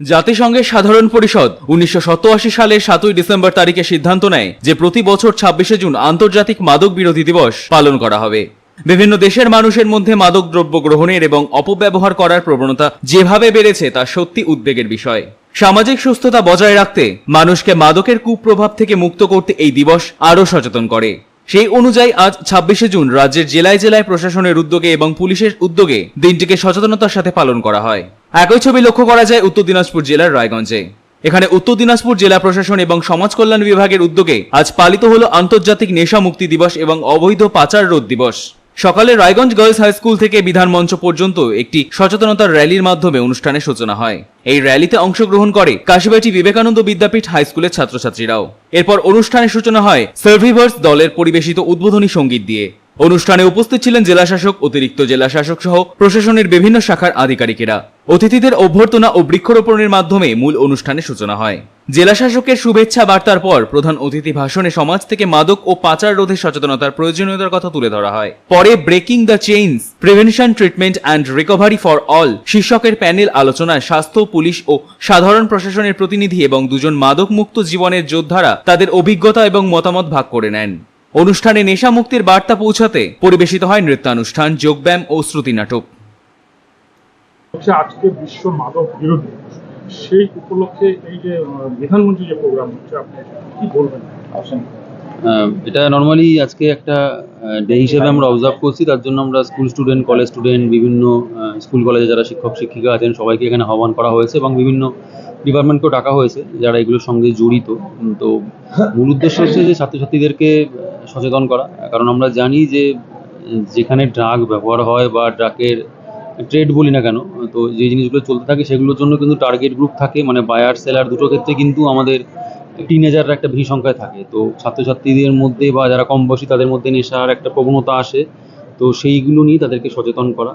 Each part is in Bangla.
জাতিসংঘের সাধারণ পরিষদ উনিশশো সালের সাতই ডিসেম্বর তারিখে সিদ্ধান্ত নেয় যে প্রতি বছর ছাব্বিশে জুন আন্তর্জাতিক মাদক বিরোধী দিবস পালন করা হবে। বিভিন্ন দেশের মানুষের মধ্যে মাদক দ্রব্য গ্রহণের এবং অপব্যবহার করার প্রবণতা যেভাবে বেড়েছে তা সত্যি উদ্বেগের বিষয়। সামাজিক সুস্থতা বজায় রাখতে মানুষকে মাদকের কুপ্রভাব থেকে মুক্ত করতে এই দিবস আরও সচেতন করে। সেই অনুযায়ী আজ ছাব্বিশে জুন রাজ্যের জেলায় জেলায় প্রশাসনের উদ্যোগে এবং পুলিশের উদ্যোগে দিনটিকে সচেতনতার সাথে পালন করা হয়। একই ছবি লক্ষ্য করা যায় উত্তর দিনাজপুর জেলার রায়গঞ্জে। এখানে উত্তর দিনাজপুর জেলা প্রশাসন এবং সমাজ কল্যাণ বিভাগের উদ্যোগে আজ পালিত হল আন্তর্জাতিক নেশা মুক্তি দিবস এবং অবৈধ পাচার রোধ দিবস। সকালে রায়গঞ্জ গার্লস হাই স্কুল থেকে বিধান মঞ্চ পর্যন্ত একটি সচেতনতার র্যালির মাধ্যমে অনুষ্ঠানের সূচনা হয়। এই র্যালিতে অংশগ্রহণ করে কাশিবাটি বিবেকানন্দ বিদ্যাপীঠ হাই স্কুলের ছাত্রছাত্রীরাও। এরপর অনুষ্ঠানের সূচনা হয় সার্ভিভার্স দলের পরিবেশিত উদ্বোধনী সংগীত দিয়ে। অনুষ্ঠানে উপস্থিত ছিলেন জেলাশাসক, অতিরিক্ত জেলাশাসক সহ প্রশাসনের বিভিন্ন শাখার আধিকারিকেরা। অতিথিদের অভ্যর্থনা ও বৃক্ষরোপণের মাধ্যমে মূল অনুষ্ঠানের সূচনা হয়। জেলাশাসকের শুভেচ্ছা বার্তার পর প্রধান অতিথি ভাষণে সমাজ থেকে মাদক ও পাচার রোধে সচেতনতার প্রয়োজনীয়তার কথা তুলে ধরা হয়। পরে breaking the chains prevention treatment and recovery for all শীর্ষকের panel আলোচনায় স্বাস্থ্য, পুলিশ ও সাধারণ প্রশাসনের প্রতিনিধি এবং দুজন মাদক মুক্ত জীবনের যোদ্ধারা তাদের অভিজ্ঞতা এবং মতামত ভাগ করে নেন। অনুষ্ঠানে নেশা মুক্তির বার্তা পৌঁছাতে পরিবেশিত হয় নৃত্যানুষ্ঠান, যোগব্যায়াম ও শ্রুতি নাটক। আজকে বিশ্ব মাদক বিরোধী। সেই উপলক্ষে এই যে আহ, বিধানমন্ত্রী যে প্রোগ্রাম হচ্ছে আপনি কি বলবেন? এটা নর্মালি আজকে একটা ডে হিসেবে আমরা অবজার্ভ করছি তার জন্য আমরা স্কুল স্টুডেন্ট কলেজ স্টুডেন্ট বিভিন্ন স্কুল কলেজে যারা শিক্ষক শিক্ষিকা আছেন সবাইকে এখানে আহ্বান করা হয়েছে এবং বিভিন্ন ডিপার্টমেন্টকেও ডাকা হয়েছে যারা এগুলোর সঙ্গে জড়িত। তো মূল উদ্দেশ্য হচ্ছে যে ছাত্রছাত্রীদেরকে সচেতন করা। কারণ আমরা জানি যে যেখানে ড্রাগ ব্যবহার হয় বা ড্রাগের ট্রেড বলি না কেন, তো যে জিনিসগুলো চলতে থাকে সেগুলোর জন্য কিন্তু টার্গেট গ্রুপ থাকে মানে বায়ার সেলার দুটো ক্ষেত্রে কিন্তু আমাদের টিনেজাররা একটা বেশি সংখ্যায় থাকে। তো ছাত্রছাত্রীদের মধ্যে বা যারা কম বয়সী তাদের মধ্যে নেশার একটা প্রবণতা আসে, তো সেইগুলো নিয়ে তাদেরকে সচেতন করা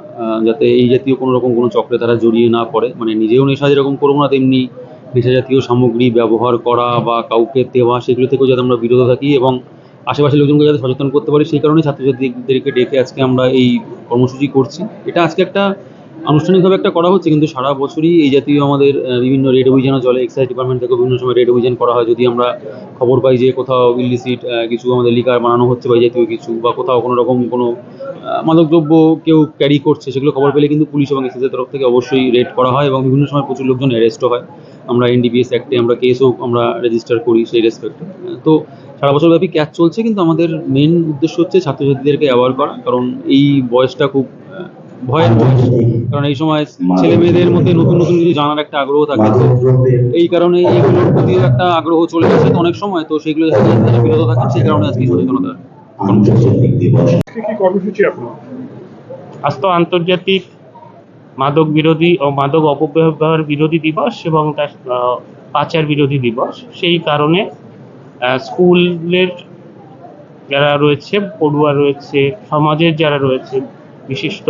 যাতে এই জাতীয় কোনো রকম কোনো চক্রে তারা জড়িয়ে না পড়ে। মানে নিজেও নেশা যেরকম করব না, তেমনি নেশা জাতীয় সামগ্রী ব্যবহার করা বা কাউকে দেওয়া, সেগুলো থেকেও যাতে আমরা বিরত থাকি এবং আশেপাশের লোকজনকে যাতে সচেতন করতে পারি, সেই কারণে ছাত্রছাত্রীদেরকে ডেকে আজকে আমরা এই কর্মসূচি করছি। এটা আজকে একটা আনুষ্ঠানিকভাবে একটা করা হচ্ছে, কিন্তু সারা বছরই এই জাতীয় আমাদের বিভিন্ন রেড অভিযানও চলে এক্সাইজ ডিপার্টমেন্ট থেকে বিভিন্ন সময় রেড অভিযান করা হয়। যদি আমরা খবর পাই যে কোথাও ইলিসিট কিছু আমাদের লিকার বানানো হচ্ছে বা জাতীয় কিছু, বা কোথাও কোনো রকম কোনো মাদকদ্রব্য কেউ ক্যারি করছে, সেগুলো খবর পেলে কিন্তু পুলিশ এবং এক্সাইজের তরফ থেকে অবশ্যই রেড করা হয় এবং বিভিন্ন সময় প্রচুর লোকজন অ্যারেস্টও হয়। আমরা এনডিপিএস অ্যাক্টে আমরা কেসও আমরা রেজিস্টার করি সেই রেসপেক্টে তো সারা বছর ব্যাপী ক্যাচ চলছে কিন্তু আমাদের মেন উদ্দেশ্য হচ্ছে ছাত্রছাত্রীদেরকে অ্যাওয়ার করা কারণ এই বয়সটা খুব ভয়ের বয়স কারণ এই সময় ছেলে মেয়েদের মধ্যে নতুন নতুন কিছু জানার একটা আগ্রহ থাকে। তো এই কারণে এইগুলোর প্রতিও একটা আগ্রহ চলে গেছে তো অনেক সময় তো সেগুলো বিরত থাকেন সেই কারণে আজকে সচেতনতা কর্মসূচি। আজ তো আন্তর্জাতিক মাদক বিরোধী ও মাদক অপব্যবহার বিরোধী দিবস এবং তার পাচার বিরোধী দিবস। সেই কারণে স্কুলের যারা রয়েছে, পড়ুয়া রয়েছে, সমাজের যারা রয়েছে, বিশিষ্ট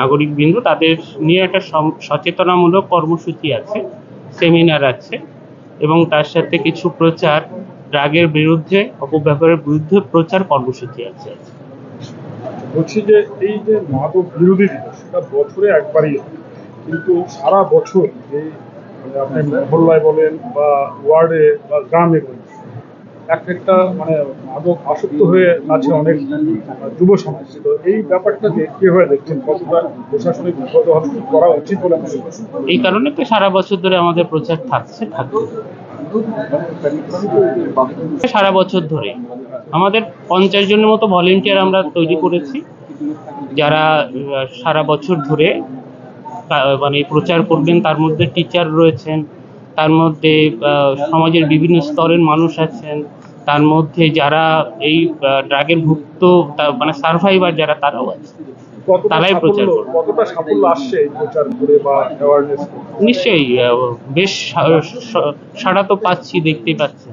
নাগরিকবৃন্দ, তাদের নিয়ে একটা সচেতনামূলক কর্মসূচি আছে, সেমিনার আছে এবং তার সাথে কিছু প্রচার ড্রাগের বিরুদ্ধে, অপব্যবহারের বিরুদ্ধে প্রচার কর্মসূচি আছে। বলছি যে এই যে মাদক বিরোধী দিবস সেটা বছরে একবারই হয়। কিন্তু সারা বছর যে মানে আপনি মহল্লায় বলেন বা ওয়ার্ডে বা গ্রামে বলেন, এক একটা মানে মাদক আসক্ত হয়ে আছে অনেক যুব সমাজ। তো এই ব্যাপারটা ব্যাপারটাকে কীভাবে দেখছেন, কতটা প্রশাসনিক বিপদ করা উচিত বলে এই কারণে তো সারা বছর ধরে আমাদের প্রচার থাকছে, থাকবে। সারা বছর ধরে। আমাদের পঞ্চাশ জনের মতো ভলেন্টিয়ার আমরা তৈরি করেছি। যারা সারা বছর ধরে মানে প্রচার করবেন, তার মধ্যে টিচার রয়েছেন, তার মধ্যে সমাজের বিভিন্ন স্তরের মানুষ আছেন তার মধ্যে যারা এই ড্রাগের ভুক্ত মানে সার্ভাইভার যারা তারাও আছে। তারাই প্রচার করবে। কতটা সাফল্য আসছে প্রচার করে বা অ্যাওয়ারনেস নিশ্চয়ই বেশ সাড়া তো পাচ্ছি দেখতেই পাচ্ছি।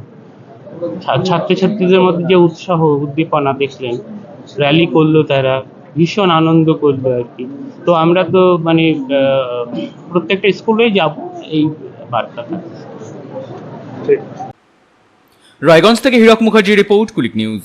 ছাত্রছাত্রীদের মধ্যে যে উৎসাহ উদ্দীপনা দেখলেন র্যালি করল তারা ভীষণ আনন্দ করল আর কি। তো আমরা তো মানে আহ, প্রত্যেকটা স্কুলেই যাব এই বার্তাটা। ঠিক। রায়গঞ্জ থেকে হীরক মুখার্জি রিপোর্ট কুলিক নিউজ।